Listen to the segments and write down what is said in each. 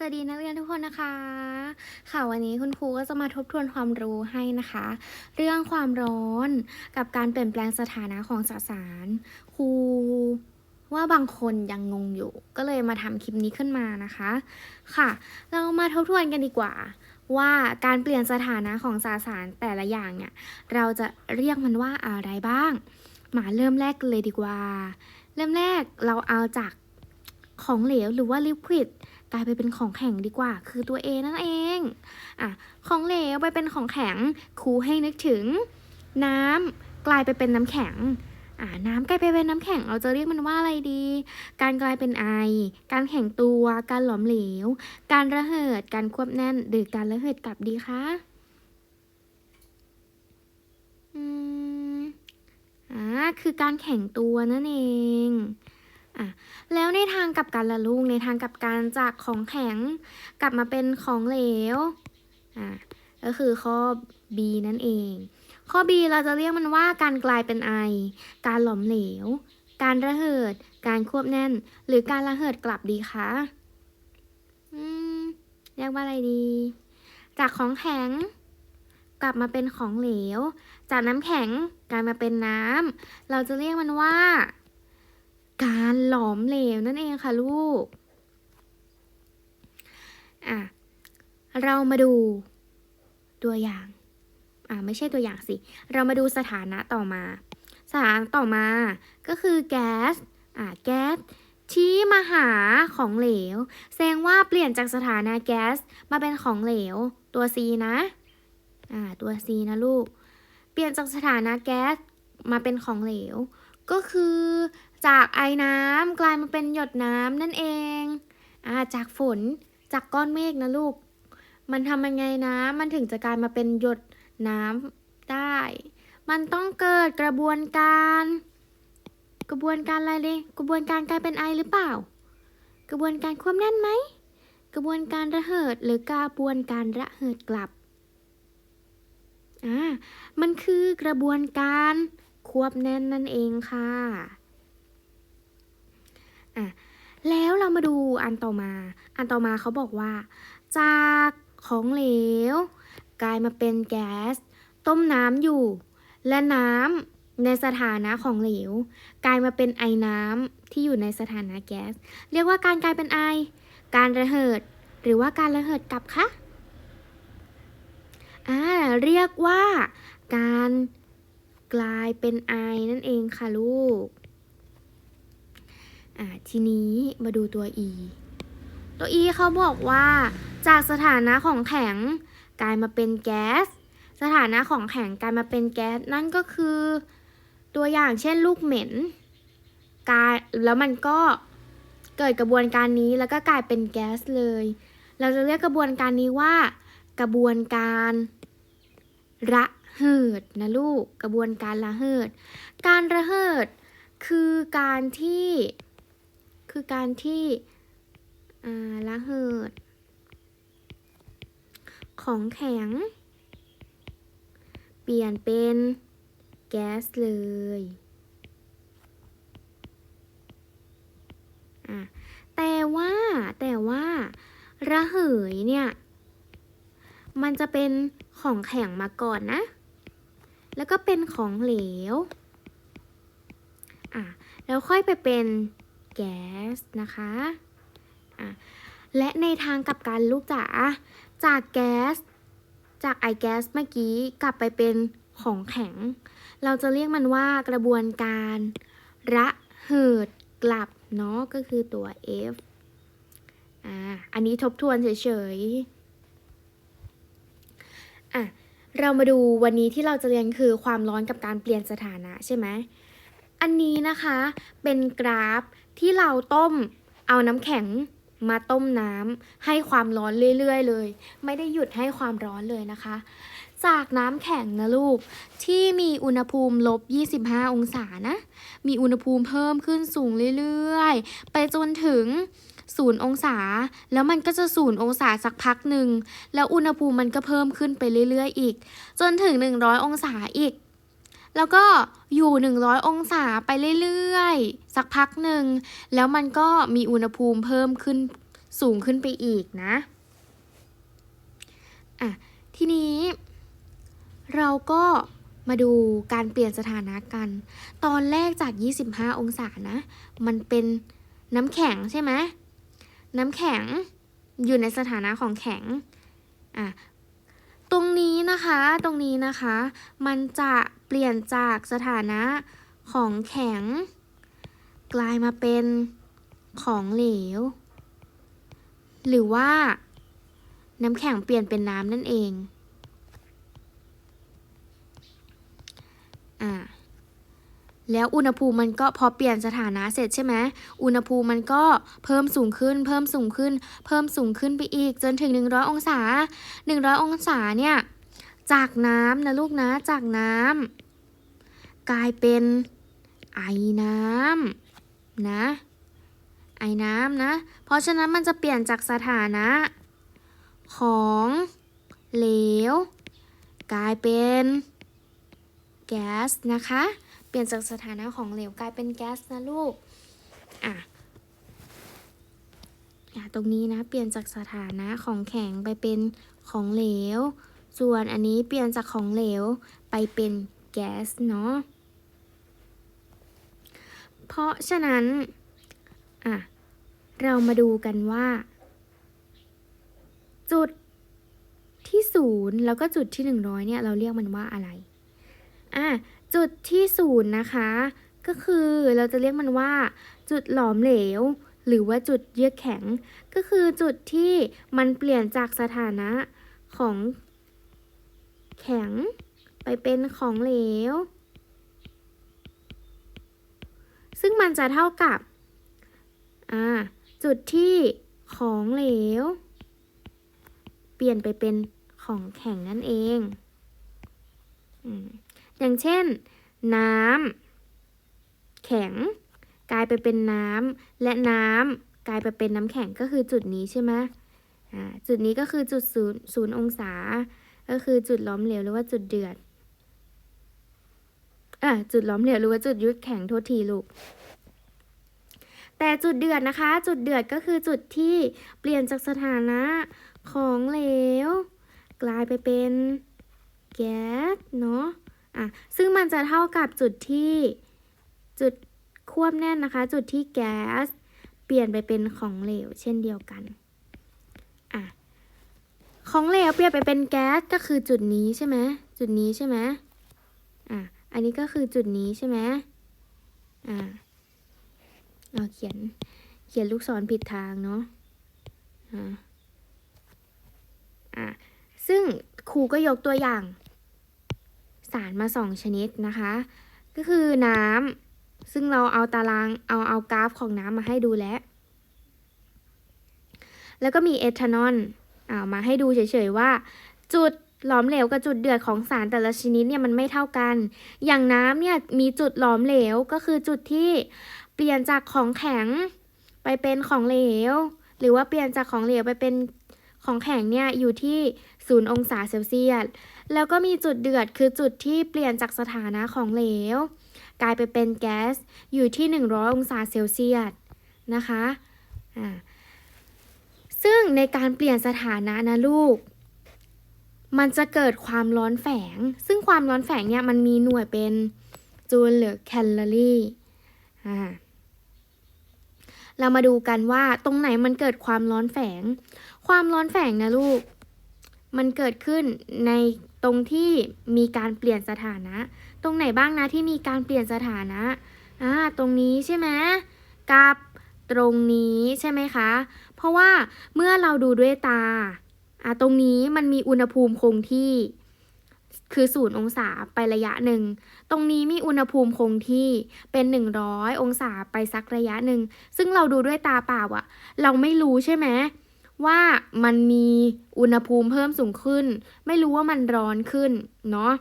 สวัสดีนักเรียนทุกคนนะคะ ค่ะวันนี้คุณครูก็จะมาทบทวนความรู้ให้นะคะ เรื่องความร้อนกับการเปลี่ยนแปลงสถานะของสสารครูว่าบางคนยังงงอยู่ ก็เลยมาทำคลิปนี้ขึ้นมานะคะ ค่ะ เรามาทบทวนกันดีกว่า ว่าการเปลี่ยนสถานะของสสารแต่ละอย่างเนี่ย เราจะเรียกมันว่าอะไรบ้าง มาเริ่มแรกเลยดีกว่า เริ่มแรกเราเอาจากของเหลวหรือว่าลิควิด กลายไปเป็นของแข็งดีกว่า คือตัว A นั่นเองอะของเหลวไปเป็นของแข็งครูให้นึกถึง น้ำกลายไปเป็นน้ำแข็งอ่าน้ำกลายไปเป็นน้ำแข็งเราจะเรียกมันว่าอะไรดี การกลายเป็นไอ การแข็งตัว การหลอมเหลว การระเหิด การควบแน่น หรือการระเหิดกลับดีคะอืมอ่าคือการแข็งตัวนั่นเอง อะแล้วในทางกลับกันละลูกในทางกลับกันจากของแข็งกลับมาเป็นของเหลวอะก็คือข้อ B นั่นเอง ข้อ B เราจะเรียกมันว่าการกลายเป็นไอ การหลอมเหลว การระเหิด การควบแน่น หรือการระเหิดกลับดีคะอืมเรียกว่าอะไรดี จากของแข็ง กลับมาเป็นของเหลว จากน้ำแข็งกลายมาเป็นน้ำเราจะเรียกมันว่า การหลอมเหลวนั่นเองค่ะลูก อะ เรามาดูตัวอย่าง อ่าไม่ใช่ตัวอย่างสิ เรามาดูสถานะต่อมา สถานะต่อมาก็คือแก๊ส อ่าแก๊สที่มาหาของเหลว แสดงว่าเปลี่ยนจากสถานะแก๊สมาเป็นของเหลว ตัว C นะ อ่า ตัว C นะลูก เปลี่ยนจากสถานะแก๊สมาเป็นของเหลว ก็คือจากไอน้ำกลายมาเป็นหยดน้ำนั่นเองอ่าจากฝนจากก้อนเมฆนะลูก มันทำยังไงนะ มันถึงจะกลายมาเป็นหยดน้ำได้ มันต้องเกิดกระบวนการ กระบวนการอะไรเลยกระบวนการกลายเป็นไอหรือเปล่า กระบวนการควบแน่นไหม กระบวนการระเหิดหรือกระบวนการระเหิดกลับ อ่า มันคือกระบวนการ ควบแน่นนั่นเองค่ะอะ แล้วเรามาดูอันต่อมา อันต่อมาเขาบอกว่า จากของเหลว กลายมาเป็นแก๊ส ต้มน้ำอยู่ และน้ำในสถานะของเหลว กลายมาเป็นไอน้ำที่อยู่ในสถานะแก๊ส เรียกว่าการกลายเป็นไอ การระเหิด หรือว่าการระเหิดกลับคะอ่าเรียกว่าการ กลายเป็นไอนั่นเองค่ะลูก อ่าทีนี้มาดูตัว e ตัว e เขาบอกว่า จากสถานะของแข็งกลายมาเป็นแก๊ส สถานะของแข็งกลายมาเป็นแก๊สนั่นก็คือ ตัวอย่างเช่นลูกเหม็นกลายแล้วมันก็เกิดกระบวนการนี้แล้วก็กลายเป็นแก๊สเลย เราจะเรียกกระบวนการนี้ว่า กระบวนการ ระ เหิดนะลูกกระบวนการระเหิด การระเหิดคือการที่คือการที่ระเหิด ของแข็ง เปลี่ยนเป็นแก๊สเลยแต่ว่าแต่ว่าระเหยเนี่ย มันจะเป็นของแข็งมาก่อนนะ แล้วก็เป็นของเหลว อะ แล้วค่อยไปเป็นแก๊สนะคะ อะ และในทางกลับกันลูกจ๋า จากแก๊ส จากไอแก๊สเมื่อกี้กลับไปเป็นของแข็ง เราจะเรียกมันว่ากระบวนการ ระเหิดกลับเนาะ ก็คือตัว F อ่า อันนี้ทบทวนเฉยๆ อะ เรามาดูวันนี้ที่เราจะเรียนคือความร้อนกับการเปลี่ยนสถานะใช่ไหม อันนี้นะคะเป็นกราฟที่เราต้มเอาน้ำแข็งมาต้มน้ำให้ความร้อนเรื่อยๆเลย ไม่ได้หยุดให้ความร้อนเลยนะคะ จากน้ำแข็งนะลูก ที่มีอุณหภูมิลบ 25 องศานะ มีอุณหภูมิเพิ่มขึ้นสูงเรื่อยๆ ไปจนถึง 0 องศา แล้วมันก็จะ 0 องศาสักพักหนึ่ง แล้วอุณหภูมิมันก็เพิ่มขึ้นไปเรื่อยๆอีก จนถึง 100 องศาอีก แล้วก็อยู่ 100 องศาไปเรื่อยๆ สักพักหนึ่ง แล้วมันก็มีอุณหภูมิเพิ่มขึ้นสูงขึ้นไปอีกนะ อะ ทีนี้ เราก็มาดูการเปลี่ยนสถานะกัน ตอนแรกจาก 25 องศานะ มันเป็นน้ำแข็งใช่ไหม น้ำแข็งอยู่ในสถานะของแข็งอะตรงนี้นะคะตรงนี้นะคะ มันจะเปลี่ยนจากสถานะของแข็ง กลายมาเป็นของเหลว หรือว่า น้ำแข็งเปลี่ยนเป็นน้ำนั่นเอง อ่า แล้วอุณหภูมิมันก็พอเปลี่ยนสถานะเสร็จใช่ไหมอุณหภูมิมันก็เพิ่มสูงขึ้น เพิ่มสูงขึ้น เพิ่มสูงขึ้นไปอีก จนถึง 100 องศา 100 องศาเนี่ยจากน้ำนะลูกนะจากน้ำกลายเป็นไอน้ำนะ ไอน้ำนะ เพราะฉะนั้นมันจะเปลี่ยนจากสถานะ ของเหลว กลายเป็นแก๊สนะคะ เปลี่ยนจากสถานะของเหลวกลายเป็นแก๊สนะลูกอะอะตรงนี้นะเปลี่ยนจากสถานะของแข็งไปเป็นของเหลว ส่วนอันนี้เปลี่ยนจากของเหลวไปเป็นแก๊สเนาะ เพราะฉะนั้น อะ เรามาดูกันว่า จุดที่ศูนย์แล้วก็จุดที่หนึ่งร้อยเนี่ยเราเรียกมันว่าอะไร อะ จุดที่ศูนย์นะคะ ก็คือเราจะเรียกมันว่า จุดหลอมเหลว หรือว่าจุดเยือกแข็ง ก็คือจุดที่มันเปลี่ยนจากสถานะของ แข็ง ไปเป็นของเหลว ซึ่งมันจะเท่ากับจุดที่ของเหลว เปลี่ยนไปเป็นของแข็งนั่นเอง อืม อย่างเช่น น้ำแข็ง กลายไปเป็นน้ำและน้ำกลายไปเป็นน้ำแข็งก็คือจุดนี้ใช่ไหมจุดนี้ก็คือจุดศูนย์ศูนย์องศา ก็คือจุดล้อมเหลวหรือว่าจุดเดือดอ่าจุดล้อมเหลวหรือว่าจุดยุดแข็งโทษทีลูกแต่จุดเดือดนะคะ จุดเดือดก็คือจุดที่เปลี่ยนจากสถานะของเหลว กลายไปเป็นแก๊สเนาะ อะซึ่งมันจะเท่ากับจุดที่จุดควบแน่นนะคะ จุดที่แก๊สเปลี่ยนไปเป็นของเหลว เช่นเดียวกันอะของเหลวเปลี่ยนไปเป็นแก๊สก็คือจุดนี้ใช่ไหมจุดนี้ใช่ไหมอะอันนี้ก็คือจุดนี้ใช่ไหมอ่าเราเขียนเขียนลูกศรผิดทางเนาะอ่าอะซึ่งครูก็ยกตัวอย่าง สารมาสองชนิดนะคะ ก็คือน้ำซึ่งเราเอาตารางเอาเอากราฟของน้ำมาให้ดูแล้ว แล้วก็มีเอทานอลเอามาให้ดูเฉยๆว่า จุดหลอมเหลวกับจุดเดือดของสารแต่ละชนิดเนี่ยมันไม่เท่ากัน อย่างน้ำเนี่ยมีจุดหลอมเหลวก็คือจุดที่เปลี่ยนจากของแข็งไปเป็นของเหลว หรือว่าเปลี่ยนจากของเหลวไปเป็น ของแข็งเนี่ยอยู่ที่ศูนย์องศาเซลเซียส แล้วก็มีจุดเดือดคือจุดที่เปลี่ยนจากสถานะของเหลว กลายไปเป็นแก๊สอยู่ที่ 100 องศาเซลเซียสนะคะอ่าซึ่งในการเปลี่ยนสถานะนะลูก มันจะเกิดความร้อนแฝง ซึ่งความร้อนแฝงเนี่ยมันมีหน่วยเป็นจูลหรือแคลอรี่อ่าเรามาดูกันว่าตรงไหนมันเกิดความร้อนแฝง ความร้อนแฝงนะลูก มันเกิดขึ้นในตรงที่มีการเปลี่ยนสถานะ ตรงไหนบ้างนะที่มีการเปลี่ยนสถานะอ่าตรงนี้ใช่ไหมกับตรงนี้ใช่ไหมคะ เพราะว่าเมื่อเราดูด้วยตาอ่าตรงนี้มันมีอุณหภูมิคงที่ คือศูนย์องศาไประยะหนึ่ง ตรงนี้มีอุณหภูมิคงที่เป็น 100 องศาไปสักระยะหนึ่ง ซึ่งเราดูด้วยตาเปล่าอะเราไม่รู้ใช่ไหม ว่ามันมีอุณหภูมิเพิ่มสูงขึ้น ไม่รู้ว่ามันร้อนขึ้นเนาะ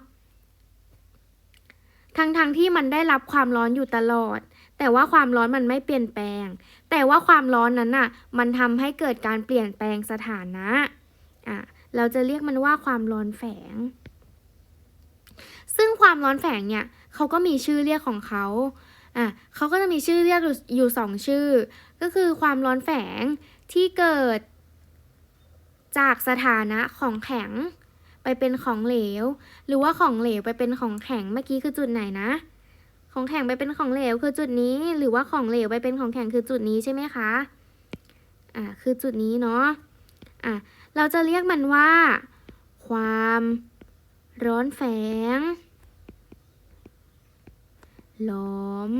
ทั้งๆทที่มันได้รับความร้อนอยู่ตลอด แต่ว่าความร้อนมันไม่เปลี่ยนแปลง แต่ว่าความร้อนนั้นน่ะ มันทำให้เกิดการเปลี่ยนแปลงสถานะอะเราจะเรียกมันว่าความร้อนแฝง ซึ่งความร้อนแฝงเนี่ยเขาก็มีชื่อเรียกของเขาอะเขาก็จะมีชื่อเรียกอยู่อยู่สองชื่อ ก็คือความร้อนแฝงที่เกิด จากสถานะของแข็ง ไปเป็นของเหลว หรือว่าของเหลวไปเป็นของแข็งเมื่อกี้คือจุดไหนนะ ของแข็งไปเป็นของเหลวคือจุดนี้ หรือว่าของเหลวไปเป็นของแข็งคือจุดนี้ใช่ไหมคะอ่าคือจุดนี้เนาะอะเราจะเรียกมันว่า ความร้อนแฝงหลอม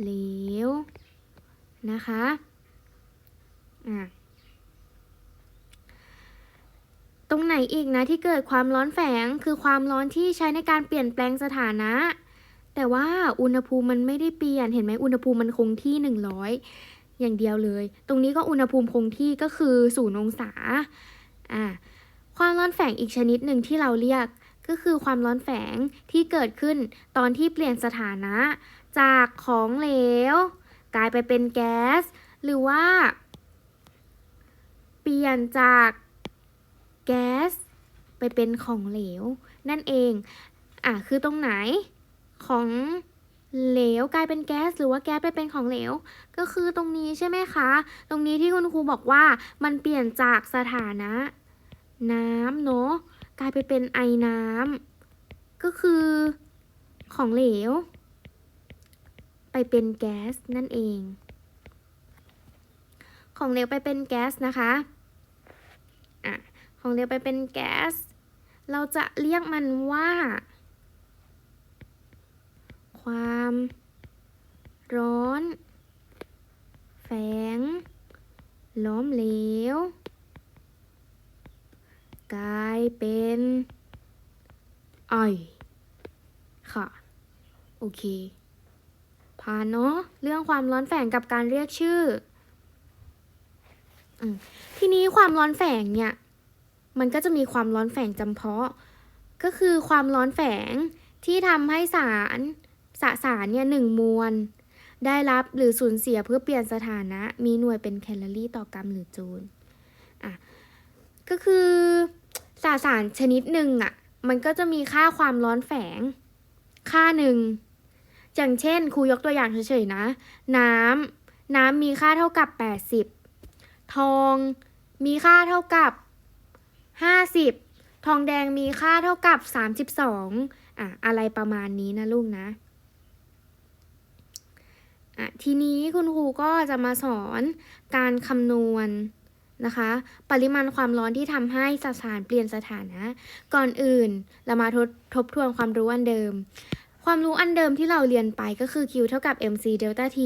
เหลว นะคะ อะ ตรงไหนอีกนะที่เกิดความร้อนแฝงคือความร้อนที่ใช้ในการเปลี่ยนแปลงสถานะ แต่ว่าอุณหภูมิมันไม่ได้เปลี่ยนเห็นไหมอุณหภูมิมันคงที่ 100 อย่างเดียวเลย ตรงนี้ก็อุณหภูมิคงที่ก็คือศูนย์องศาอ่าความร้อนแฝงอีกชนิดหนึ่งที่เราเรียกก็คือความร้อนแฝงที่เกิดขึ้นตอนที่เปลี่ยนสถานะ จากของเหลว กลายไปเป็นแก๊ส หรือว่า เปลี่ยนจาก แก๊สไปเป็นของเหลว นั่นเอง อะคือตรงไหนของเหลวกลายเป็นแก๊สหรือว่าแก๊สไปเป็นของเหลว ก็คือตรงนี้ใช่ไหมคะ ตรงนี้ที่คุณครูบอกว่ามันเปลี่ยนจากสถานะ น้ำเนาะกลายไปเป็นไอน้ำก็คือของเหลว ไปเป็นแก๊สนั่นเอง ของเหลวไปเป็นแก๊สนะคะอะ ของเหลวไปเป็นแก๊ส เราจะเรียกมันว่า ความร้อนแฝงล้อมเหลว กลายเป็นไอค่ะ โอเค ผ่านเนาะเรื่องความร้อนแฝงกับการเรียกชื่ออทีนี้ความร้อนแฝงเนี่ย มันก็จะมีความร้อนแฝงจำเพาะ ก็คือความร้อนแฝงที่ทำให้สารสสารเนี่ยหนึ่งมวล ได้รับหรือสูญเสียเพื่อเปลี่ยนสถานะ มีหน่วยเป็นแคลอรี่ต่อกรัมหรือจูลอะก็คือสสารชนิดหนึ่งอะมันก็จะมีค่าความร้อนแฝง ค่าหนึ่งอย่างเช่นครูยกตัวอย่างเฉยๆนะ น้ำน้ำมีค่าเท่ากับ 80 ทองมีค่าเท่ากับ 50 ทองแดงมีค่าเท่ากับ 32อะอะไรประมาณนี้นะลูกนะอะทีนี้คุณครูก็จะมาสอนการคำนวณนะคะ ปริมาณความร้อนที่ทำให้สสารเปลี่ยนสถานะ ก่อนอื่นเรามาทบทบทวนความรู้อันเดิม ความรู้อันเดิมที่เราเรียนไปก็คือ Q เท่ากับ mc เดลต้า t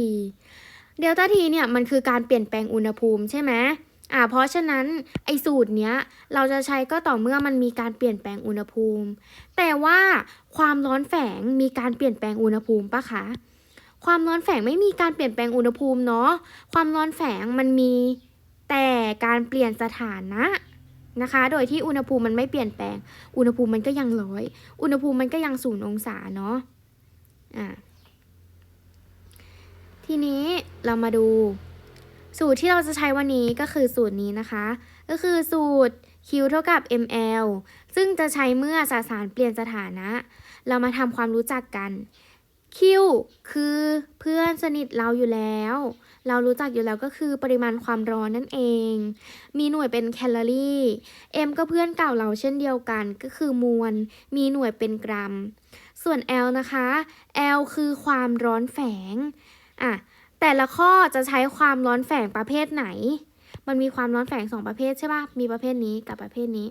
เดลต้า t เนี่ยมันคือการเปลี่ยนแปลงอุณหภูมิใช่ไหม อ่าเพราะฉะนั้นไอสูตรเนี้ยเราจะใช้ก็ต่อเมื่อมันมีการเปลี่ยนแปลงอุณหภูมิ แต่ว่าความร้อนแฝงมีการเปลี่ยนแปลงอุณหภูมิปะคะความร้อนแฝงไม่มีการเปลี่ยนแปลงอุณหภูมิเนาะความร้อนแฝงมันมีแต่การเปลี่ยนสถานะนะคะ โดยที่อุณหภูมิมันไม่เปลี่ยนแปลง อุณหภูมิมันก็ยังร้อย อุณหภูมิมันก็ยังศูนย์องศาเนาะอะทีนี้เรามาดู สูตรที่เราจะใช้วันนี้ก็คือสูตรนี้นะคะ ก็คือสูตร Q เท่ากับ ml ซึ่งจะใช้เมื่อสสารเปลี่ยนสถานะ เรามาทำความรู้จักกัน Q คือเพื่อนสนิทเราอยู่แล้ว เรารู้จักอยู่แล้วก็คือปริมาณความร้อนนั่นเอง มีหน่วยเป็นแคลอรี่ M ก็เพื่อนเก่าเราเช่นเดียวกันก็คือมวล มีหน่วยเป็นกรัม ส่วน L นะคะ L คือความร้อนแฝงอะ แต่ละข้อจะใช้ความร้อนแฝงประเภทไหน มันมีความร้อนแฝงสองประเภทใช่ปะมีประเภทนี้กับประเภทนี้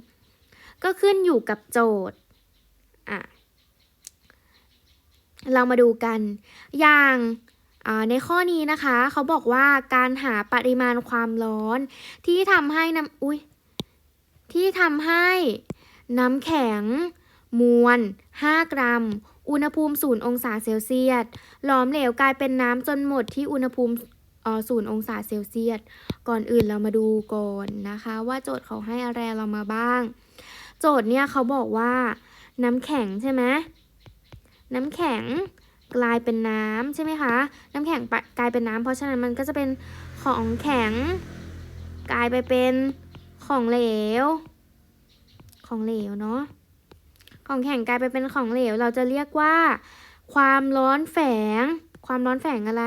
ก็ขึ้นอยู่กับโจทย์อะเรามาดูกัน อย่างในข้อนี้นะคะ เขาบอกว่าการหาปริมาณความร้อน ที่ทำให้น้ำอุ้ยที่ทำให้น้ำแข็ง มวล 5 กรัม อุณหภูมิ0องศาเซลเซียส หลอมเหลวกลายเป็นน้ำจนหมดที่อุณหภูมิเอ่อ0องศาเซลเซียส ก่อนอื่นเรามาดูก่อนนะคะ ว่าโจทย์เขาให้อะไรเรามาบ้าง โจทย์เนี่ยเขาบอกว่า น้ำแข็งใช่ไหมน้ำแข็งกลายเป็นน้ำใช่ไหมคะ น้ำแข็งกลายเป็นน้ำเพราะฉะนั้นมันก็จะเป็นของแข็ง กลายไปเป็นของเหลว ของเหลวเนาะ ของแข็งกลายไปเป็นของเหลว เราจะเรียกว่า ความร้อนแฝง ความร้อนแฝงอะไร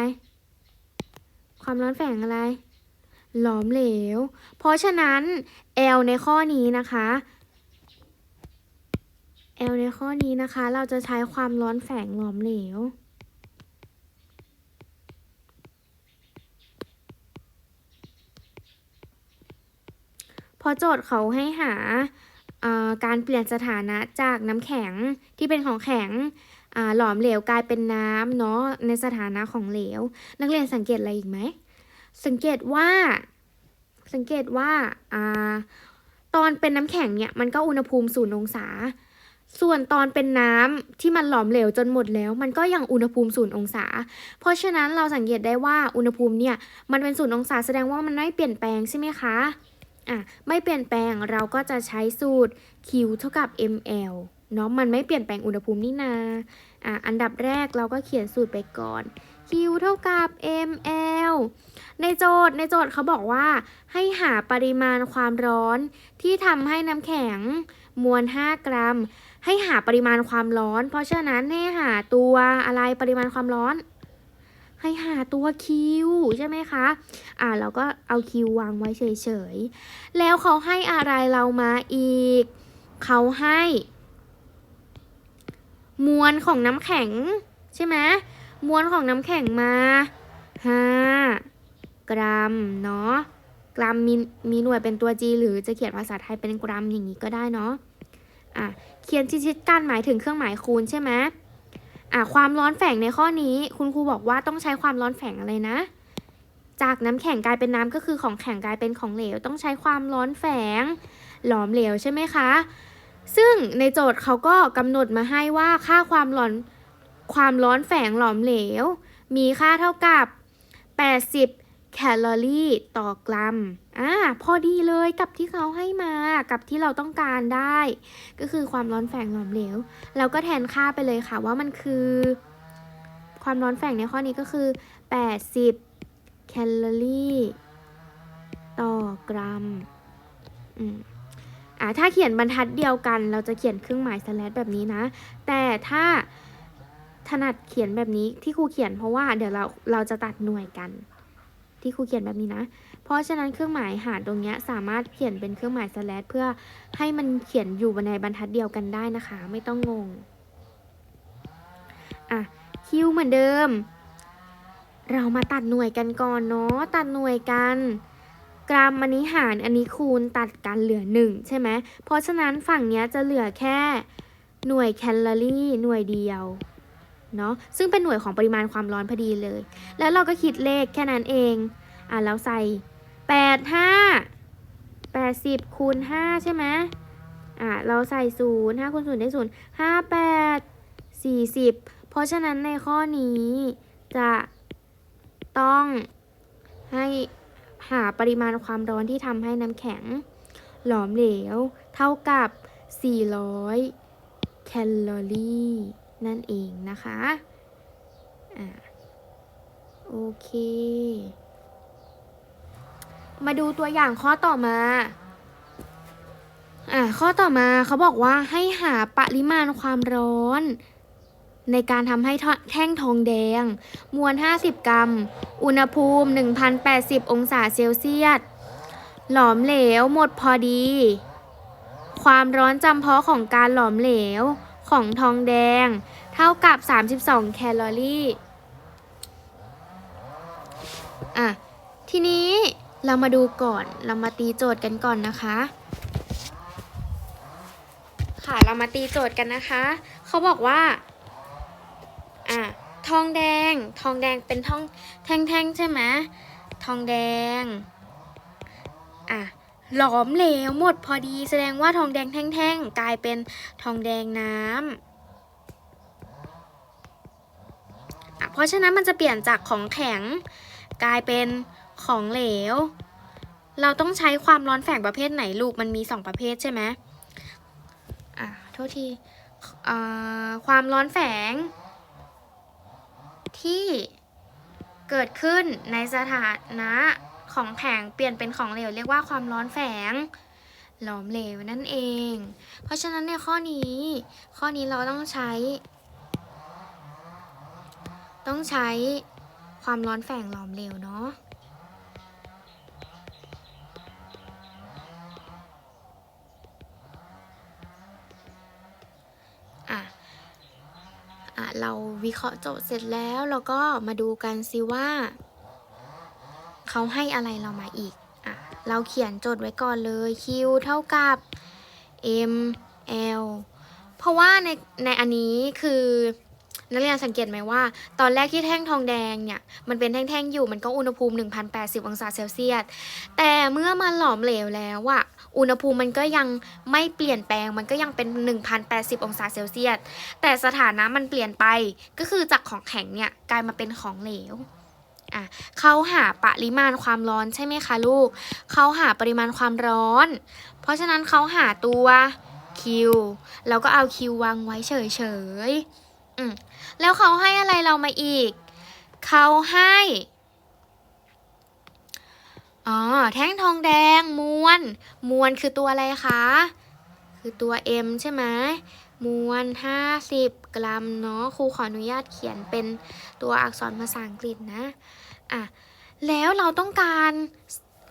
ความร้อนแฝงอะไร หลอมเหลว เพราะฉะนั้น L ในข้อนี้นะคะ L ในข้อนี้นะคะ เราจะใช้ความร้อนแฝงหลอมเหลวพอโจทย์เขาให้หา การเปลี่ยนสถานะจากน้ำแข็งที่เป็นของแข็งหลอมเหลวกลายเป็นน้ำเนาะในสถานะของเหลว นักเรียนสังเกตอะไรอีกไหม สังเกตว่า สังเกตว่าอ่าตอนเป็นน้ำแข็งเนี่ยมันก็อุณหภูมิศูนย์องศา ส่วนตอนเป็นน้ำที่มันหลอมเหลวจนหมดแล้ว มันก็ยังอุณหภูมิศูนย์องศา เพราะฉะนั้นเราสังเกตได้ว่าอุณหภูมิเนี่ยมันเป็นศูนย์องศาแสดงว่ามันไม่เปลี่ยนแปลงใช่ไหมคะ อะไม่เปลี่ยนแปลงเราก็จะใช้สูตร Q เท่ากับ ml เนาะมันไม่เปลี่ยนแปลงอุณหภูมินี่นาอะอันดับแรกเราก็เขียนสูตรไปก่อน Q เท่ากับ ml ในโจทย์ในโจทย์เขาบอกว่า ให้หาปริมาณความร้อนที่ทำให้น้ำแข็งมวล 5 กรัม ให้หาปริมาณความร้อน เพราะฉะนั้นให้หาตัวอะไรปริมาณความร้อน ให้หาตัว Q ใช่ไหมคะ อ่าเราก็เอา Q วางไว้เฉยๆ แล้วเขาให้อะไรเรามาอีก เขาให้ มวลของน้ำแข็ง ใช่ไหมมวลของน้ำแข็งมา5กรัมเนาะกรัมมีมีหน่วยเป็นตัว G หรือจะเขียนภาษาไทยเป็นกรัมอย่างนี้ก็ได้เนาะอะเขียนชิดๆกันหมายถึงเครื่องหมายคูณใช่ไหม อะความร้อนแฝงในข้อนี้ คุณครูบอกว่าต้องใช้ความร้อนแฝงอะไรนะ จากน้ำแข็งกลายเป็นน้ำก็คือของแข็งกลายเป็นของเหลว ต้องใช้ความร้อนแฝง หลอมเหลวใช่ไหมคะ ซึ่งในโจทย์เขาก็กำหนดมาให้ว่าค่าความร้อนความร้อนแฝงหลอมเหลว มีค่าเท่ากับ 80 แคลอรี่ต่อกรัม อ่า พอดีเลยกับที่เขาให้มา กับที่เราต้องการได้ ก็คือความร้อนแฝงหลอมเหลว เราก็แทนค่าไปเลยค่ะว่ามันคือ ความร้อนแฝงในข้อนี้ก็คือ 80 แคลอรี่ ต่อกรัม อืมอ่าถ้าเขียนบรรทัดเดียวกัน เราจะเขียนเครื่องหมายสแลชแบบนี้นะ แต่ถ้าถนัดเขียนแบบนี้ที่ครูเขียนเพราะว่าเดี๋ยวเราเราจะตัดหน่วยกัน ที่ครูเขียนแบบนี้นะ เพราะฉะนั้นเครื่องหมายหารตรงเนี้ยสามารถเขียนเป็นเครื่องหมายสแลชเพื่อให้มันเขียนอยู่ในบรรทัดเดียวกันได้นะคะ ไม่ต้องงง อะคิวเหมือนเดิม เรามาตัดหน่วยกันก่อนเนาะตัดหน่วยกันกรัมอันนี้หารอันนี้คูณตัดกันเหลือหนึ่งใช่ไหมเพราะฉะนั้นฝั่งเนี้ยจะเหลือแค่หน่วยแคลอรี่หน่วยเดียว เนาะซึ่งเป็นหน่วยของปริมาณความร้อนพอดีเลย แล้วเราก็คิดเลขแค่นั้นเองอะแล้วใส่แปดห้าแปดสิบคูณห้าใช่ไหมอะเราใส่ศูนย์ห้าคูณศูนย์ได้ศูนย์ห้าแปดสี่สิบเพราะฉะนั้นในข้อนี้จะต้องให้หาปริมาณความร้อนที่ทำให้น้ำแข็ง หลอมเหลว เท่ากับ 400 แคลอรี่ นั่นเองนะคะอ่าโอเค มาดูตัวอย่างข้อต่อมาอ่าข้อต่อมาเขาบอกว่าให้หาปริมาณความร้อน ในการทำให้แท่งทองแดง มวล 50 กรัม อุณหภูมิ 1,080 องศาเซลเซียส หลอมเหลวหมดพอดี ความร้อนจำเพาะของการหลอมเหลว ของทองแดง เท่ากับ 32 แคลอรี่ อะ ทีนี้เรามาดูก่อน เรามาตีโจทย์กันก่อนนะคะ ค่ะ เรามาตีโจทย์กันนะคะ เขาบอกว่า อะ ทองแดง ทองแดงเป็นทองแท่งๆใช่ไหม ทองแดง อะ หลอมเหลวหมดพอดีแสดงว่าทองแดงแท่งๆ กลายเป็นทองแดงน้ำอะเพราะฉะนั้นมันจะเปลี่ยนจากของแข็ง กลายเป็นของเหลว เราต้องใช้ความร้อนแฝงประเภทไหนลูกมันมีสองประเภทใช่ไหมอะโทษทีความร้อนแฝง ที่เกิดขึ้นในสถานะ ของแข็งเปลี่ยนเป็นของเหลวเรียกว่าความร้อนแฝงหลอมเหลวนั่นเอง เพราะฉะนั้นในข้อนี้ ข้อนี้เราต้องใช้ ต้องใช้ความร้อนแฝงหลอมเหลวเนาะเราวิเคราะห์โจทย์เสร็จแล้วเราก็มาดูกันซิว่า เขาให้อะไรเรามาอีกอะเราเขียนโจทย์ไว้ก่อนเลย q เท่ากับ m l เพราะว่าในในอันนี้คือนักเรียนสังเกตไหมว่า ตอนแรกที่แท่งทองแดงเนี่ย มันเป็นแท่งๆอยู่มันก็อุณหภูมิ 1080 องศาเซลเซียส แต่เมื่อมันหลอมเหลวแล้วอะอุณหภูมิมันก็ยังไม่เปลี่ยนแปลงมันก็ยังเป็น 1080 องศาเซลเซียส แต่สถานะมันเปลี่ยนไปก็คือจากของแข็งเนี่ยกลายมาเป็นของเหลว อะเขาหาปริมาณความร้อนใช่ไหมคะลูก เขาหาปริมาณความร้อน เพราะฉะนั้นเขาหาตัว Q แล้วก็เอา Q วางไว้เฉยๆอืมแล้วเขาให้อะไรเรามาอีก เขาให้อ๋อแท่งทองแดงมวลมวลคือตัวอะไรคะ คือตัว M ใช่ไหมมวล50 กรัมเนาะครูขออนุญาตเขียนเป็นตัวอักษรภาษาอังกฤษนะ อะแล้วเราต้องการ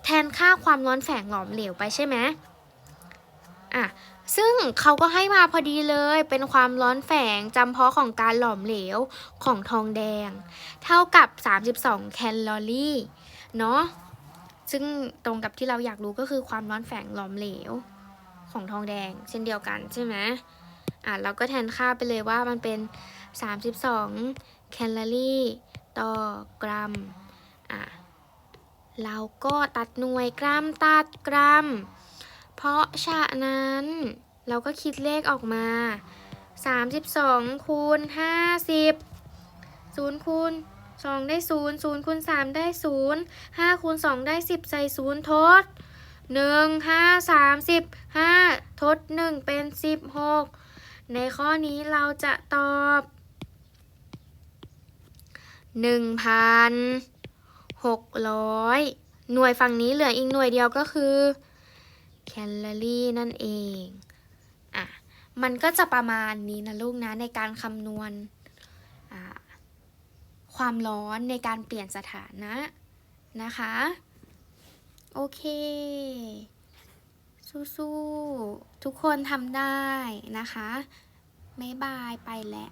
แทนค่าความร้อนแฝงหลอมเหลวไปใช่ไหมอะซึ่งเขาก็ให้มาพอดีเลยเป็นความร้อนแฝงจำเพาะของการหลอมเหลวของทองแดง เท่ากับ 32 แคลอรี่เนาะซึ่งตรงกับที่เราอยากรู้ก็คือความร้อนแฝงหลอมเหลวของทองแดง เช่นเดียวกันใช่ไหมอะเราก็แทนค่าไปเลยว่ามันเป็น 32 แคลอรี่ ต่อกรัม อะเราก็ตัดหน่วยกรัมตัดกรัม เพราะฉะนั้นเราก็คิดเลขออกมา 32คูณ50 0คูณ2ได้0 0คูณ3ได้0 5คูณ2ได้ 10 ใส่0ทด 1 5 30 5ทด 1 เป็น 16 ในข้อนี้เราจะตอบ1,600 หน่วยฝั่งนี้เหลืออีกหน่วยเดียวก็คือแคลอรี่นั่นเองอะมันก็จะประมาณนี้นะลูกนะในการคำนวณความร้อนในการเปลี่ยนสถานะนะคะ โอเค สู้ๆทุกคนทำได้นะคะบ๊ายบายไปแล้ว